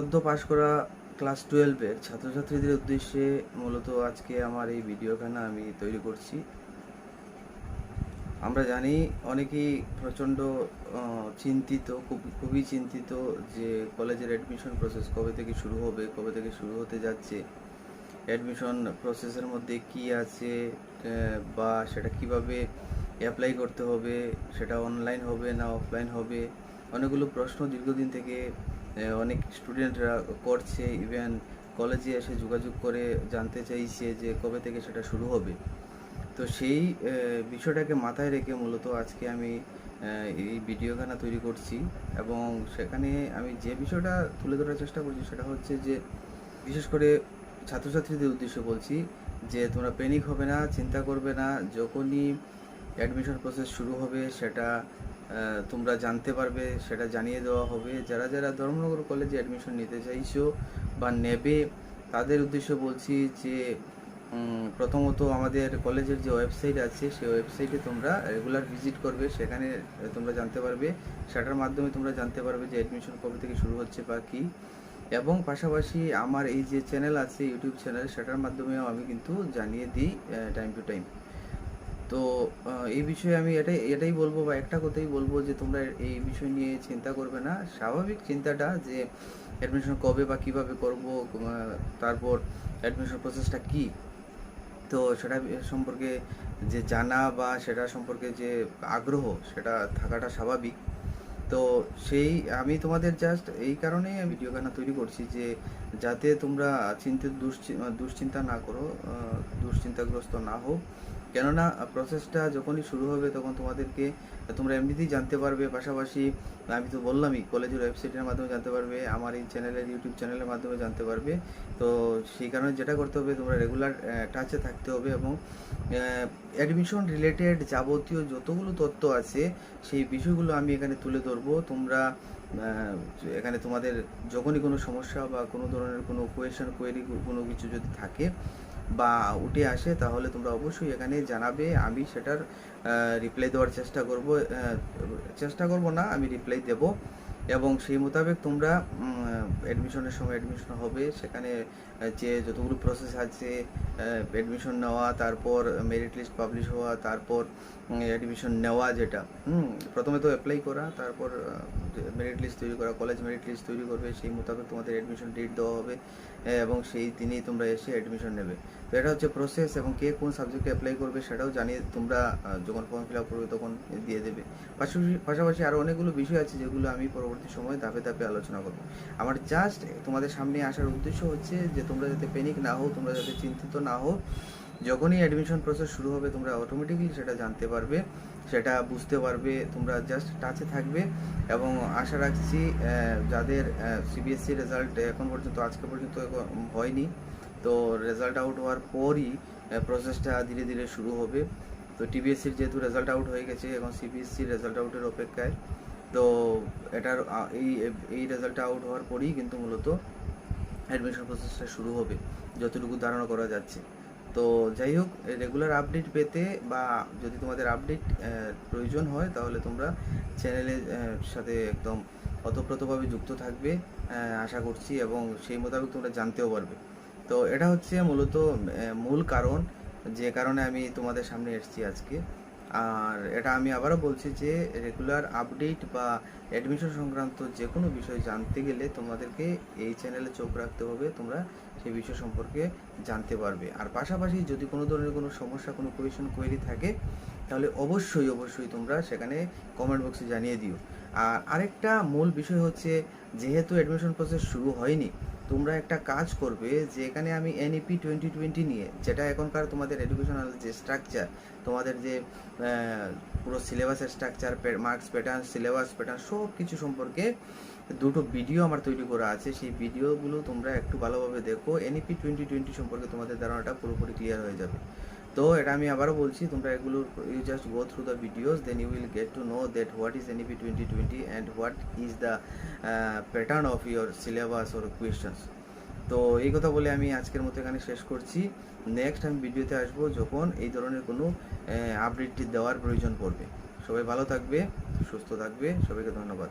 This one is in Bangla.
সদ্য পাশ করা ক্লাস টুয়েলভের ছাত্রছাত্রীদের উদ্দেশ্যে মূলত আজকে আমার এই ভিডিওখানা আমি তৈরি করছি। আমরা জানি অনেকেই প্রচণ্ড চিন্তিত, খুব, খুবই চিন্তিত যে কলেজের অ্যাডমিশন প্রসেস কবে থেকে শুরু হবে, কবে থেকে শুরু হতে যাচ্ছে অ্যাডমিশন প্রসেসের মধ্যে কি আছে বা সেটা কীভাবে অ্যাপ্লাই করতে হবে, সেটা অনলাইন হবে না অফলাইন হবে অনেকগুলো প্রশ্ন দীর্ঘদিন থেকে অনেক স্টুডেন্টরা করছে ইভেন কলেজে এসে যোগাযোগ করে জানতে চাইছে যে কবে থেকে সেটা শুরু হবে। তো সেই বিষয়টাকে মাথায় রেখে মূলত আজকে আমি এই ভিডিওখানা তৈরি করছি এবং সেখানে আমি যে বিষয়টা তুলে ধরার চেষ্টা করছি সেটা হচ্ছে যে, বিশেষ করে ছাত্রছাত্রীদের উদ্দেশ্যে বলছি যে, তোমরা প্যানিক হবে না, চিন্তা করবে না, যখনই অ্যাডমিশন প্রসেস শুরু হবে সেটা তোমরা জানতে পারবে, সেটা জানিয়ে দেওয়া হবে। যারা যারা ধর্মনগর কলেজে অ্যাডমিশন নিতে চাইছো বা নেবে, তাদের উদ্দেশ্যে বলছি যে প্রথমত আমাদের কলেজের যে ওয়েবসাইট আছে, সেই ওয়েবসাইটে তোমরা রেগুলার ভিজিট করবে। সেখানে তোমরা জানতে পারবে, সেটার মাধ্যমে তোমরা জানতে পারবে যে অ্যাডমিশন কবে থেকে শুরু হচ্ছে বা কী। এবং পাশাপাশি আমার এই যে চ্যানেল আছে ইউটিউব চ্যানেল সেটার মাধ্যমেও আমি কিন্তু জানিয়ে দিই টাইম টু টাইম তো এই বিষয়ে আমি এটাই এটাই বলব বা একটা কথাই বলব যে তোমরা এই বিষয় নিয়ে চিন্তা করবে না। স্বাভাবিক চিন্তাটা যে অ্যাডমিশন কবে বা কীভাবে করব তারপর অ্যাডমিশন প্রসেসটা কি, তো সেটা সম্পর্কে যে জানা বা সেটা সম্পর্কে যে আগ্রহ, সেটা থাকাটা স্বাভাবিক। তো সেই, আমি তোমাদের জাস্ট এই কারণেই আমি ভিডিওখানা তৈরি করছি যে যাতে তোমরা চিন্তিত, দুশ্চি- দুশ্চিন্তা না করো দুশ্চিন্তাগ্রস্ত না হও। কেননা প্রসেসটা যখনই শুরু হবে তখন তোমাদেরকে তোমরা এমনিতেই জানতে পারবে। পাশাপাশি আমি তো বললামই, কলেজের ওয়েবসাইটের মাধ্যমে জানতে পারবে, আমার এই চ্যানেলের ইউটিউব চ্যানেলের মাধ্যমে জানতে পারবে। তো সেই কারণে যেটা করতে হবে, তোমরা রেগুলার টাচে থাকতে হবে এবং অ্যাডমিশন রিলেটেড যাবতীয় যতগুলো তথ্য আছে, সেই বিষয়গুলো আমি এখানে তুলে ধরবো। তোমরা এখানে তোমাদের যখনই কোনো সমস্যা বা কোনো ধরনের কোনো কোয়েশন কোয়েরি কোনো কিছু যদি থাকে বা উঠে আসে, তাহলে তোমরা অবশ্যই এখানে জানাবে। আমি সেটার রিপ্লাই দেওয়ার চেষ্টা করব চেষ্টা করব না, আমি রিপ্লাই দেব। এবং সেই মোতাবেক তোমরা অ্যাডমিশনের সময় অ্যাডমিশন হবে। সেখানে যে যতগুলো প্রসেস আছে অ্যাডমিশন নেওয়া, তারপর মেরিট লিস্ট পাবলিশ হওয়া, তারপর অ্যাডমিশন নেওয়া যেটা, হুম, প্রথমে তো অ্যাপ্লাই করা, তারপর মেরিট লিস্ট তৈরি করা কলেজ মেরিট লিস্ট তৈরি করবে, সেই মোতাবেক তোমাদের অ্যাডমিশন ডেট দেওয়া হবে এবং সেই দিনই তোমরা এসে অ্যাডমিশন নেবে। তো এটা হচ্ছে প্রসেস এবং কে কোন সাবজেক্টে অ্যাপ্লাই করবে সেটাও জানিয়ে তোমরা যখন ফর্ম ফিল আপ করবে তখন দিয়ে দেবে। পাশাপাশি পাশাপাশি আরও অনেকগুলো বিষয় আছে যেগুলো আমি পরবর্তী সময়ে ধাপে ধাপে আলোচনা করব। আমার জাস্ট তোমাদের সামনে আসার উদ্দেশ্য হচ্ছে যে তোমরা যাতে প্যানিক না হও, তোমরা যাতে চিন্তিত না হও যখনই অ্যাডমিশন প্রসেস শুরু হবে, তোমরা অটোমেটিকলি সেটা জানতে পারবে, সেটা বুঝতে পারবে, তোমরা জাস্ট টাচে থাকবে এবং আশা রাখছি যাদের সিবিএসসি রেজাল্ট এখন পর্যন্ত, আজকে পর্যন্ত হয়নি, তো রেজাল্ট আউট হওয়ার পরই প্রসেসটা ধীরে ধীরে শুরু হবে। তো টিবিএসসির যেহেতু রেজাল্ট আউট হয়ে গেছে, এখন সিবিএসসির রেজাল্ট আউটের অপেক্ষায়, তো এটার এই এই রেজাল্টটা আউট হওয়ার পরেই কিন্তু মূলত অ্যাডমিশন প্রসেসটা শুরু হবে, যতটুকু ধারণা করা যাচ্ছে। তো যাই হোক রেগুলার আপডেট পেতে বা যদি তোমাদের আপডেট প্রয়োজন হয়, তাহলে তোমরা চ্যানেলের সাথে একদম অতপ্রতভাবে যুক্ত থাকবে আশা করছি এবং সেই মোতাবেক তোমরা জানতেও পারবে। তো এটা হচ্ছে মূলত মূল কারণ, যে কারণে আমি তোমাদের সামনে এসেছি আজকে। আর এটা আমি আবারও বলছি যে রেগুলার আপডেট বা অ্যাডমিশন সংক্রান্ত যে কোনো বিষয় জানতে গেলে তোমাদেরকে এই চ্যানেলে চোখ রাখতে হবে, তোমরা সেই বিষয় সম্পর্কে জানতে পারবে। আর পাশাপাশি যদি কোনো ধরনের কোনো সমস্যা, কোনো কোয়েশন কোয়েরি থাকে, তাহলে অবশ্যই অবশ্যই তোমরা সেখানে কমেন্ট বক্সে জানিয়ে দিও। আর আরেকটা মূল বিষয় হচ্ছে, যেহেতু অ্যাডমিশন প্রসেস শুরু হয়নি তোমরা একটা কাজ করবে যে এখানে আমি এনইপি টোয়েন্টি টোয়েন্টি নিয়ে, যেটা এখনকার তোমাদের এডুকেশনাল যে স্ট্রাকচার তোমাদের যে পুরো সিলেবাসের structure marks pattern syllabus pattern সব কিছু সম্পর্কে দুটো ভিডিও আমার তৈরি করা আছে। সেই ভিডিওগুলো তোমরা একটু ভালোভাবে দেখো। এন এনইপি টোয়েন্টি টোয়েন্টি সম্পর্কে তোমাদের ধারণাটা পুরোপুরি ক্লিয়ার হয়ে যাবে। তো এটা আমি আবারও বলছি, তোমরা এগুলো you just go through the videos then you will get to know that what is NEP twenty twenty and what is the pattern of your syllabus or questions তো এই কথা বলে আমি আজকের মতো এখানে শেষ করছি। নেক্সট আমি ভিডিওতে আসব যখন এই ধরনের কোনো আপডেটটি দেওয়ার প্রয়োজন পড়বে। সবাই ভালো থাকবে, সুস্থ থাকবে, সবাইকে ধন্যবাদ।